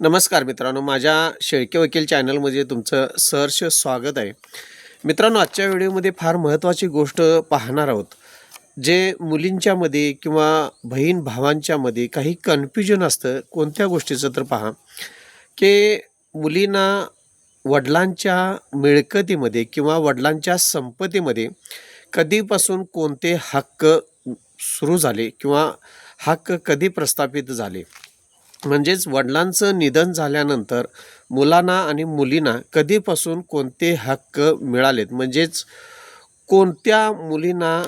नमस्कार मित्रांनो माझ्या शेळके वकील चॅनलमध्ये तुमचं सहर्ष स्वागत आहे. मित्रांनो आजच्या व्हिडिओमध्ये फार महत्त्वाची गोष्ट पाहणार आहोत जे मुलींच्यामध्ये किंवा बहीण भावांच्यामध्ये काही कन्फ्युजन असतं. कोणत्या गोष्टीचं तर पहा की मुलींना वडिलांच्या मिळकतीमध्ये किंवा वडिलांच्या संपत्तीमध्ये कधीपासून कोणते हक्क सुरू झाले किंवा हक्क कधी प्रस्थापित झाले? म्हणजेच वडिलांचं निधन झाल्यानंतर मुलांना आणि मुलींना कधीपासून कोणते हक्क मिळालेत? म्हणजेच कोणत्या मुलींना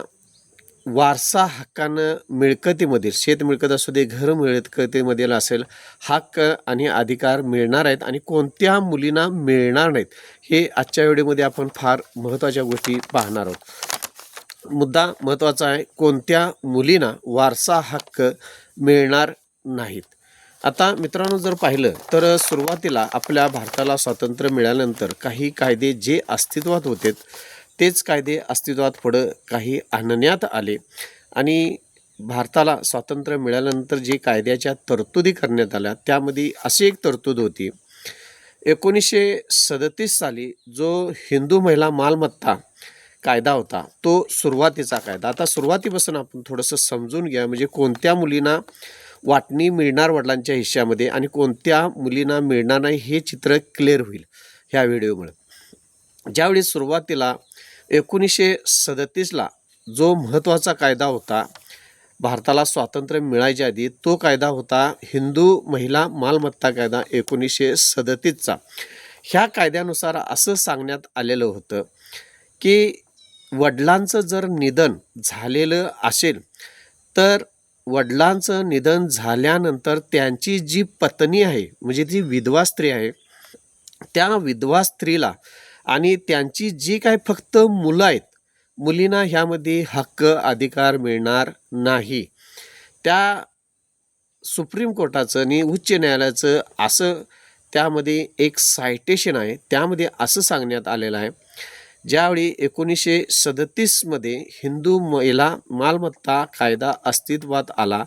वारसा हक्कानं मिळकतीमधील शेत मिळकत असू दे घर मिळकतीमधील असेल हक्क आणि अधिकार मिळणार आहेत आणि कोणत्या मुलींना मिळणार नाहीत? हे आजच्या व्हिडिओमध्ये आपण फार महत्त्वाच्या गोष्टी पाहणार आहोत. मुद्दा महत्त्वाचा आहे कोणत्या मुलींना वारसा हक्क मिळणार नाहीत? आता मित्रांनो जर पाहिलं तर सुरुवातीला आपल्या भारताला स्वातंत्र्य मिळाल्यानंतर काही कायदे जे अस्तित्वात होते तेच कायदे अस्तित्वात पुढं काही आणण्यात आले. आणि भारताला स्वातंत्र्य मिळाल्यानंतर जे कायद्याच्या तरतुदी करण्यात आल्या त्यामध्ये अशी एक तरतूद होती. एकोणीसशे सदतीस साली जो हिंदू महिला मालमत्ता कायदा होता तो सुरुवातीचा कायदा. आता सुरुवातीपासून आपण थोडंसं समजून घ्या म्हणजे कोणत्या मुलींना वाटणी मिळणार वडिलांच्या हिश्श्यामध्ये आणि कोणत्या मुलींना मिळणार नाही हे चित्र क्लिअर होईल ह्या व्हिडिओमुळे. ज्यावेळी सुरुवातीला एकोणीसशे सदतीसला जो महत्त्वाचा कायदा होता भारताला स्वातंत्र्य मिळायच्या आधी तो कायदा होता हिंदू महिला मालमत्ता कायदा एकोणीसशे सदतीसचा. ह्या कायद्यानुसार असं सांगण्यात आलेलं होतं की वडिलांचं जर निधन झालेलं असेल तर वडिलांचं निधन झाल्यानंतर त्यांची जी पत्नी आहे म्हणजे जी विधवा स्त्री आहे त्या विधवा स्त्रीला आणि त्यांची जी काय फक्त मुलं आहेत मुलींना ह्यामध्ये हक्क अधिकार मिळणार नाही. त्या सुप्रीम कोर्टाचं आणि उच्च न्यायालयाचं असं त्यामध्ये एक सायटेशन आहे त्यामध्ये असं सांगण्यात आलेलं आहे. ज्यावेळी एकोणीसशे सदतीसमध्ये हिंदू महिला मालमत्ता कायदा अस्तित्वात आला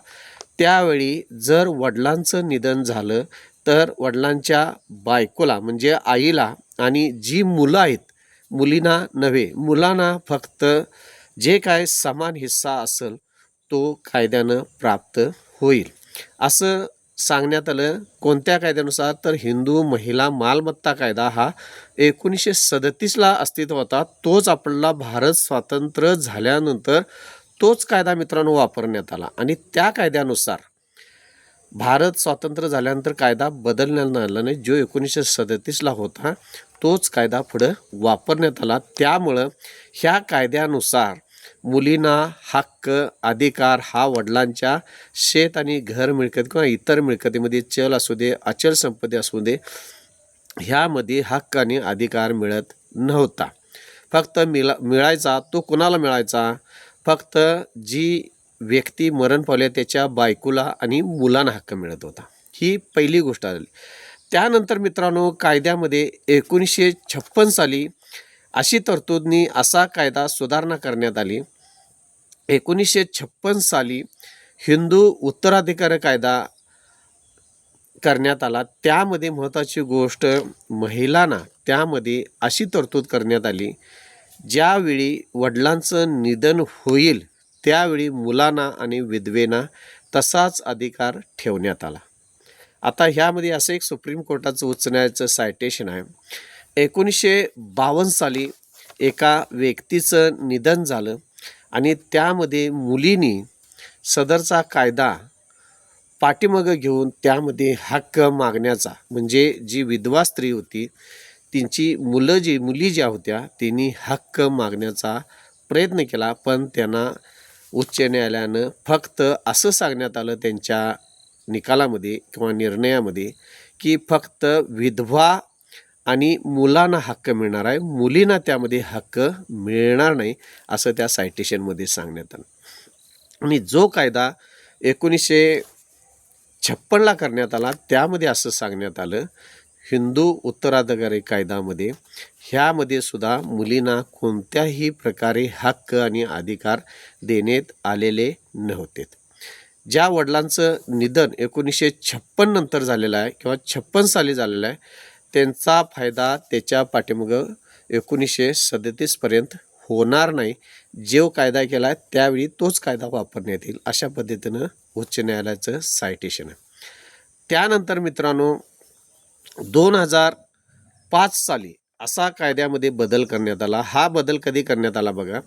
त्यावेळी जर वडिलांचं निधन झालं तर वडिलांच्या बायकोला म्हणजे आईला आणि जी मुलं आहेत मुलींना नव्हे मुलांना फक्त जे काय समान हिस्सा असेल तो कायद्यानं प्राप्त होईल. असं सांगण्यात आलं कोणत्या कायद्यानुसार तर हिंदू महिला मालमत्ता कायदा हा एकोणीसशे सदतीसला अस्तित्व होता तोच आपल्याला भारत स्वातंत्र्य झाल्यानंतर तोच कायदा मित्रांनो वापरण्यात आला. आणि त्या कायद्यानुसार भारत स्वातंत्र्य झाल्यानंतर कायदा बदलण्यात आला नाही जो एकोणीसशे सदतीसला होता तोच कायदा पुढं वापरण्यात आला. त्यामुळं ह्या कायद्यानुसार मुलींना हक्क अधिकार हा वडिलांच्या शेत आणि घर मिळकत किंवा इतर मिळकतीमध्ये चल असू दे अचल संपत्ती असू दे ह्यामध्ये हक्क आणि अधिकार मिळत नव्हता. फक्त मिला मिळायचा तो कुणाला मिळायचा? फक्त जी व्यक्ती मरण पावल्या त्याच्या बायकोला आणि मुलांना हक्क मिळत होता. ही पहिली गोष्ट आली. त्यानंतर मित्रांनो कायद्यामध्ये एकोणीसशे छप्पन साली अशी तरतूदनी असा कायदा सुधारणा करण्यात आली. एकोणीसशे छप्पन साली हिंदू उत्तराधिकार कायदा करण्यात आला. त्यामध्ये महत्त्वाची गोष्ट महिलांना त्यामध्ये अशी तरतूद करण्यात आली ज्यावेळी वडिलांचं निधन होईल त्यावेळी मुलांना आणि विधवेना तसाच अधिकार ठेवण्यात आला. आता ह्यामध्ये असं एक सुप्रीम कोर्टाचं उच्च न्यायालयाचं सायटेशन आहे. एकोणीसशे बावन्न साली एका व्यक्तीचं निधन झालं. आणि त्यामध्ये मुलींनी सदरचा कायदा पाठीमागं घेऊन त्यामध्ये हक्क मागण्याचा म्हणजे जी विधवा स्त्री होती तिची मुलं जी मुली ज्या होत्या तिने हक्क मागण्याचा प्रयत्न केला पण त्यांना उच्च न्यायालयानं फक्त असं सांगण्यात आलं त्यांच्या निकालामध्ये किंवा निर्णयामध्ये की फक्त विधवा आणि मुलांना हक्क मिळणार आहे. मुलींना त्यामध्ये हक्क मिळणार नाही असं त्या सायटेशनमध्ये सांगण्यात आलं. आणि जो कायदा एकोणीसशे छप्पनला करण्यात आला त्यामध्ये असं सांगण्यात आलं हिंदू उत्तराधिकारी कायद्यामध्ये ह्यामध्ये सुद्धा मुलींना कोणत्याही प्रकारे हक्क आणि अधिकार देण्यात आलेले नव्हते. ज्या वडिलांचं निधन एकोणीसशे छप्पन नंतर झालेलं आहे किंवा छप्पन साली झालेलं आहे त्यांचा फायदा त्याच्या पाठीमागं एकोणीसशे सदतीसपर्यंत होणार नाही. जो कायदा केला आहे त्यावेळी तोच कायदा वापरण्यात येईल अशा पद्धतीनं उच्च न्यायालयाचं सायटेशन आहे. त्यानंतर मित्रांनो दोन हजार पाच साली असा कायद्यामध्ये बदल करण्यात आला. हा बदल कधी करण्यात आला बघा?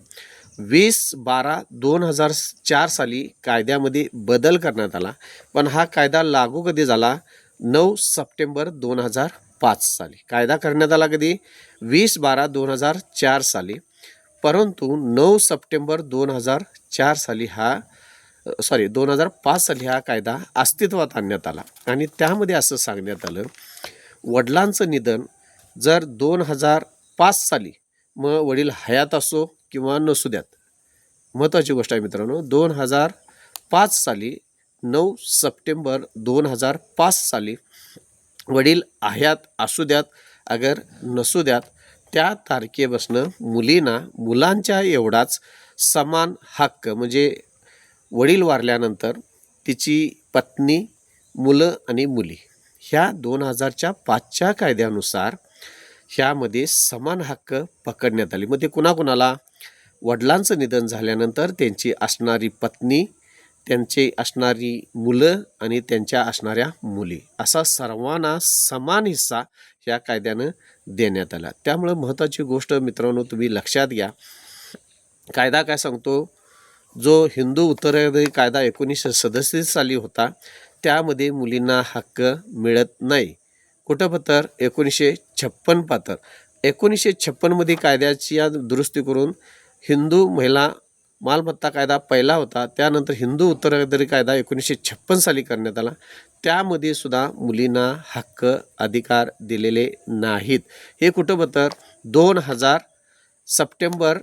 वीस बारा दोन हजार चार साली कायद्यामध्ये बदल करण्यात आला. पण हा कायदा लागू कधी झाला? नऊ सप्टेंबर दोन हजार पाच साली. कायदा करण्यात आला कधी? वीस बारा दोन हजार चार साली. परंतु नऊ सप्टेंबर दोन हजार चार साली हा सॉरी दोन हजार पाच साली हा कायदा अस्तित्वात आणण्यात आला. आणि त्यामध्ये असं सांगण्यात आलं वडिलांचं निधन जर दोन हजार पाच साली मग वडील हयात असो किंवा नसू द्यात. महत्त्वाची गोष्ट आहे मित्रांनो दोन हजार पाच साली नऊ सप्टेंबर दोन हजार पाच साली वडील आह्यात असू द्यात अगर नसू द्यात त्या तारखेपासनं मुलींना मुलांच्या एवढाच समान हक्क म्हणजे वडील वारल्यानंतर तिची पत्नी मुलं आणि मुली ह्या दोन हजारच्या पाचच्या कायद्यानुसार ह्यामध्ये समान हक्क पकडण्यात आले. मग ते कुणाकुणाला? वडिलांचं निधन झाल्यानंतर त्यांची असणारी पत्नी त्यांचे असणारी मुलं आणि त्यांच्या असणाऱ्या मुली. असा सर्वांना समान हिस्सा या कायद्यानं देण्यात आला. त्यामुळं महत्त्वाची गोष्ट मित्रांनो तुम्ही लक्षात घ्या. कायदा काय सांगतो? जो हिंदू उत्तराधिकारी कायदा एकोणीसशे सदतीस साली होता त्यामध्ये मुलींना हक्क मिळत नाही. कुठं पत्र? एकोणीसशे छप्पन पात्र. एकोणीसशे छप्पनमध्ये कायद्याची या दुरुस्ती करून हिंदू महिला मालमत्ता कायदा पहिला होता त्यानंतर हिंदू उत्तराधिकारी कायदा एकोणीसशे छप्पन साली करण्यात आला. त्यामध्ये सुद्धा मुलींना हक्क अधिकार दिलेले नाहीत. हे कुठं बतर दोन हजार सप्टेंबर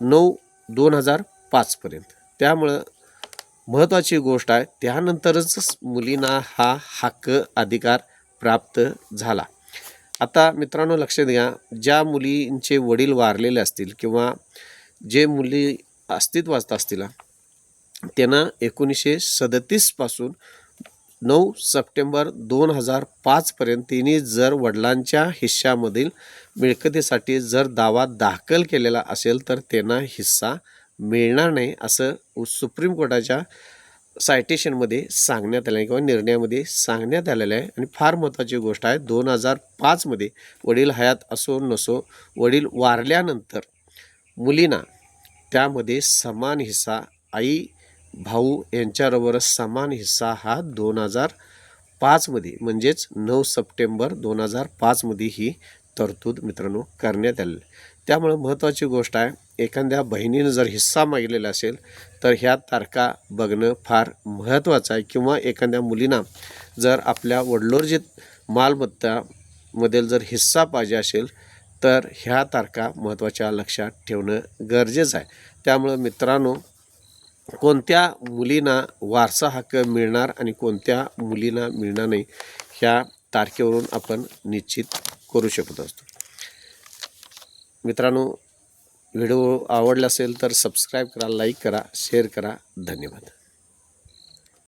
नऊ दोन हजार पाचपर्यंत त्यामुळं महत्त्वाची गोष्ट आहे त्यानंतरच मुलींना हा हक्क अधिकार प्राप्त झाला. आता मित्रांनो लक्ष द्या ज्या मुलींचे वडील वारलेले असतील किंवा जे मुली अस्तित्वात असतील त्यांना एकोणीसशे सदतीसपासून नऊ सप्टेंबर दोन हजार पाचपर्यंत तिने जर वडिलांच्या हिश्श्यामधील मिळकतीसाठी जर दावा दाखल केलेला असेल तर त्यांना हिस्सा मिळणार नाही असं सुप्रीम कोर्टाच्या सायटेशनमध्ये सांगण्यात आलं आहे किंवा निर्णयामध्ये सांगण्यात आलेलं आहे. आणि फार महत्त्वाची गोष्ट आहे दोन हजार पाचमध्ये वडील हयात असो नसो वडील वारल्यानंतर मुलींना त्यामध्ये समान हिस्सा आई भाऊ यांच्याबरोबर समान हिस्सा हा दोन हजार पाचमध्ये म्हणजेच नऊ सप्टेंबर दोन हजार पाचमध्ये ही तरतूद मित्रांनो करण्यात आलेली. त्यामुळं महत्त्वाची गोष्ट आहे एखाद्या बहिणीनं जर हिस्सा मागलेला असेल तर ह्या तारखा बघणं फार महत्त्वाचं आहे. किंवा एखाद्या मुलींना जर आपल्या वडलोर्जित मालमत्तामधील जर हिस्सा पाहिजे असेल तर ह्या तारखा महत्त्वाच्या लक्षात ठेवणं गरजेचं आहे. त्यामुळं मित्रांनो कोणत्या मुलींना वारसा हक्क मिळणार आणि कोणत्या मुलींना मिळणार नाही ह्या तारखेवरून आपण निश्चित करू शकत असतो. मित्रांनो व्हिडिओ आवडला असेल तर सबस्क्राईब करा लाईक करा शेअर करा. धन्यवाद.